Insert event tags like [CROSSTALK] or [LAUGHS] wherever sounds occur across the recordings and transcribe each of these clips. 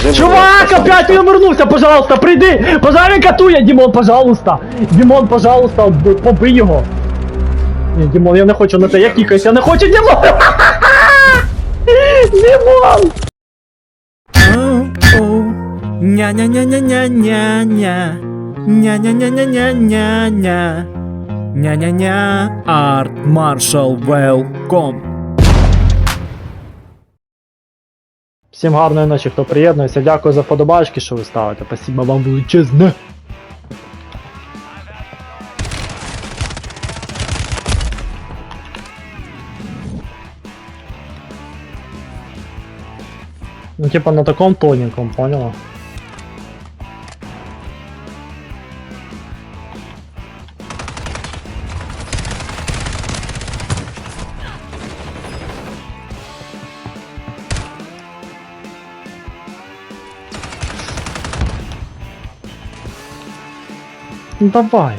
Скажи, Чувак, ласка, опять сам він вернувся, пожалуйста, прийди! Пожарин катує, Дімон, пожалуйста! Дімон, пожалуйста, побий його. Ні, Дімон, я не хочу на те, я кікаюсь, я не хочу, Дімон! [LAUGHS] Дімон! Ня-ня-ня-ня-ня-ня-ня. Ня-ня-ня-ня-ня-ня-ня. Ня-ня-ня. Арт Маршал Велком. Всім гарної ночі, хто приєднується. Дякую за вподобачки, що ви ставите. Спасибо вам величезне. Ну, типа на таком тоненьком, поняла? Ну давай.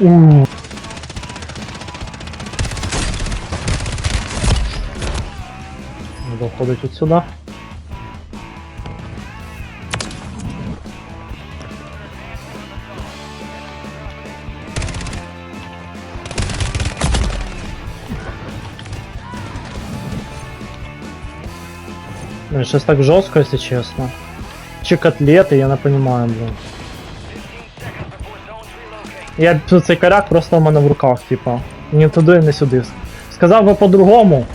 У. Надо уходить от сюда. Ну, сейчас так жестко, если честно. Че котлеты, я не понимаю, блин. Я цей коряк просто у мене в руках, типа. Ні туди, ні сюди. Сказав би по-другому.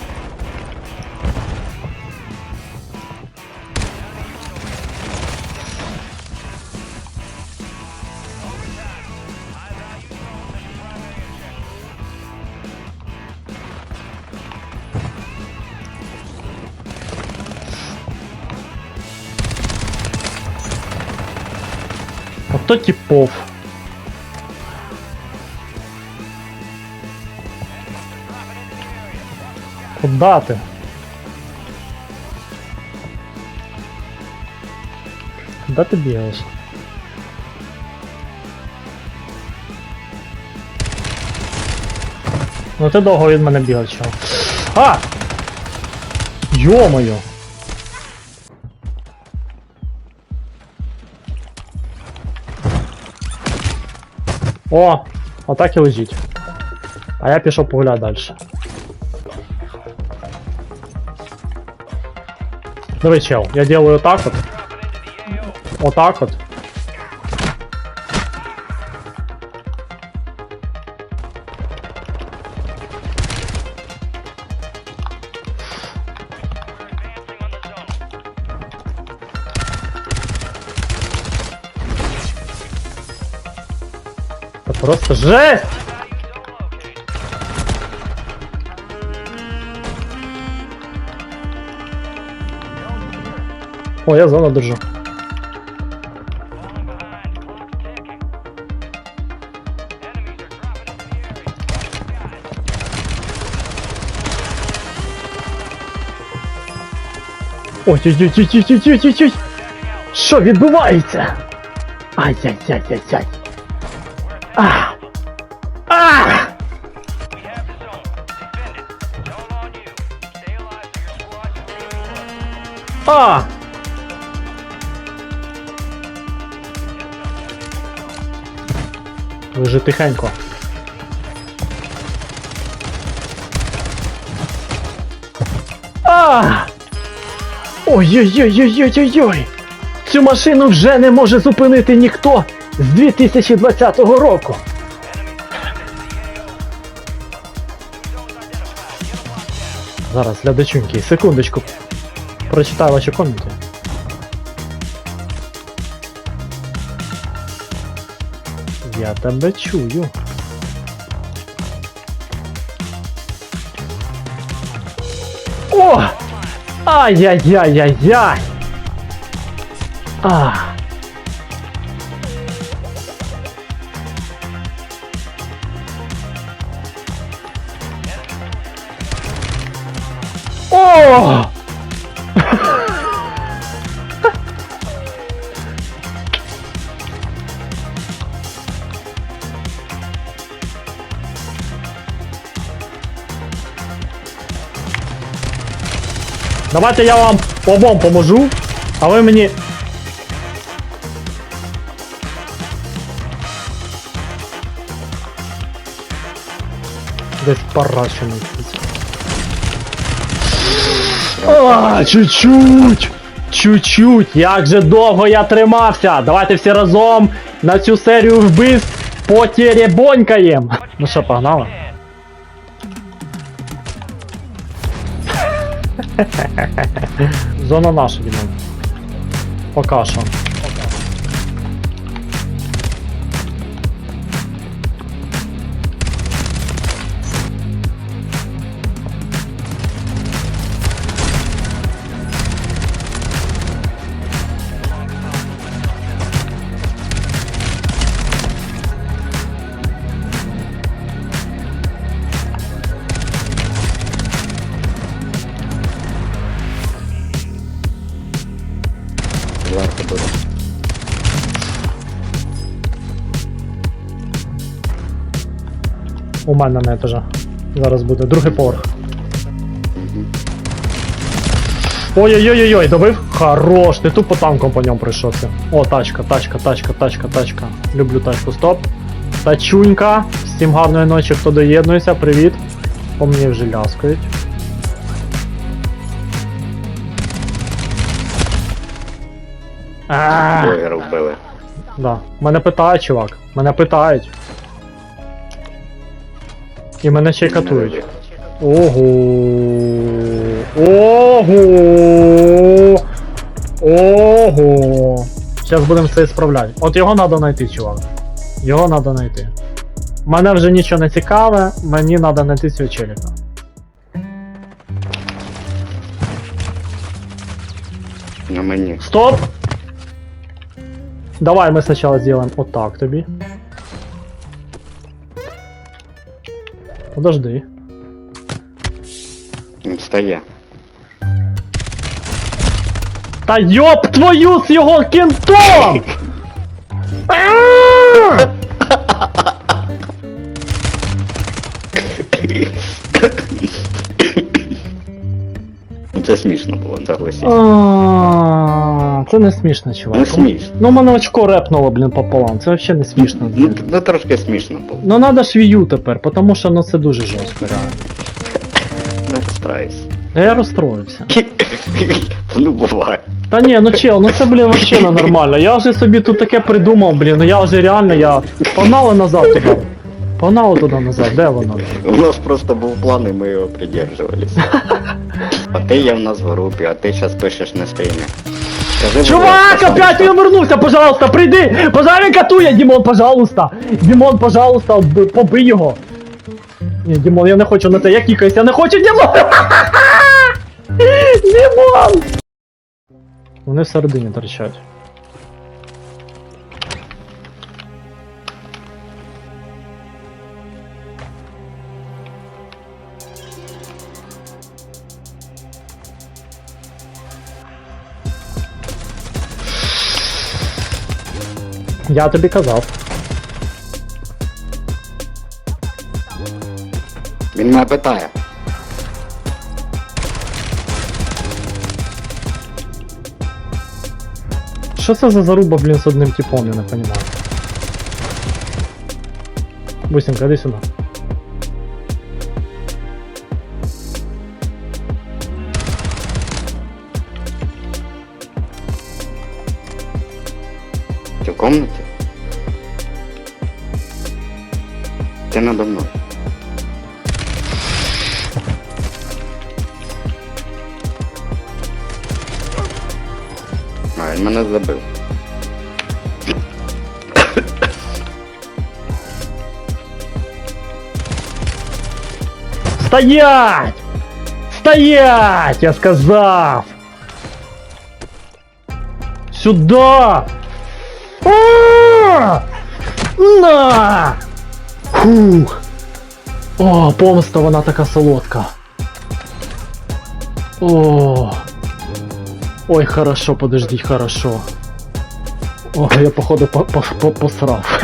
Ото типов. Куда ти? Куда ти бігаєш? Ну ти довго від мене бігав, чого. А! Йо-моє! О! Отак і лежить. А я пішов погуляти далі. Давай, чел, я делаю так вот. Вот так вот. Просто жесть! О, я зону держу. Ой-ой-ой-ой-ой-ой-ой-ой! Що відбувається? Ай-яй-яй-яй-яй! А! А! А! Лежи тихенько. А! Ой-ой-ой-ой-ой-ой-ой! Цю машину вже не може зупинити ніхто з 2020 року. Зараз, глядачунки, секундочку. Прочитаю ваші коменти. Я тебе чую. О! Ай-яй-яй-яй-яй! А! Давайте я вам обом поможу, а вы мне Десь парашений. А, чуть-чуть! Чуть-чуть! Як же довго я тримався! Давайте всі разом на цю серію вбивств потеребонькаєм! Ну що, погнали? Зона наша, Дімон. Пока що. У мене на етажа. Зараз буде другий поверх. Ой-ой-ой-ой, добив? Хорош, ти тупо танком по ньому пройшовся. О, тачка, тачка, тачка, тачка, тачка. Люблю тачку, стоп. Тачунька. Всім гарної ночі, хто доєднується, привіт. По мені вже ляскають. Блогера вбили. Да. Мене питають, чувак. Мене питають. І мене ще й катують. Ого. Ого. Ого. Зараз будемо це справляти. От його треба знайти, чувак. Його треба знайти. Мене вже нічого не цікаве, мені треба знайти цього челіка. На мені. Стоп! Давай мы сначала сделаем вот так тобі. Подожди. Встає. Та йоп твою з його кентом! Це смішно було, согласись. А, Це не смішно, чувак. Не смішно. Ну, мене очко репнуло, блін, пополам. Це взагалі не смішно. Ну, блін. ну трошки смішно було. Ну надо ж вію тепер, тому що ну це дуже жорстко, реально. Не розстраюсь. Я розстроївся. [LAUGHS] Ну, буває. Та ні, ну чел, ну це, блін, вообще не нормально. Я вже собі тут таке придумав, блін, ну я вже реально, я... Погнали назад туди. Погнали туди назад, де воно? У нас просто був план, і ми його придержувалися. А ти є в нас в групі, а ти зараз пишеш на стрімі. Скажи, будь Чувак, ласка, опять він вернувся, пожалуйста, прийди! Пожар він катує, Дімон, пожалуйста! Дімон, пожалуйста, б- побий його! Ні, Дімон, я не хочу на те, я кікаюсь, я не хочу, Дімон! [LAUGHS] Дімон! Вони всередині торчать. Я тобі казав. Він мене питає. Що це за заруба, блін, з одним типом, я не понимаю. Бусинка, іди сюди. Ти в комнаті? Ти надо мною. А, він мене забив. Стоять! Стоять! Я сказав! Сюда! А! На! Фух! О, помста, вона така солодка. О. Ой, хорошо, подожди, хорошо. О, я походу по по по посрав. [LAUGHS]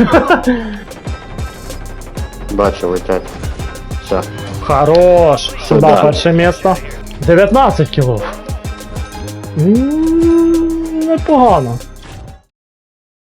Бачу, летять. Все. Хорош! Сюда Сюда. перше місто. 19 кілов. М, Непогано.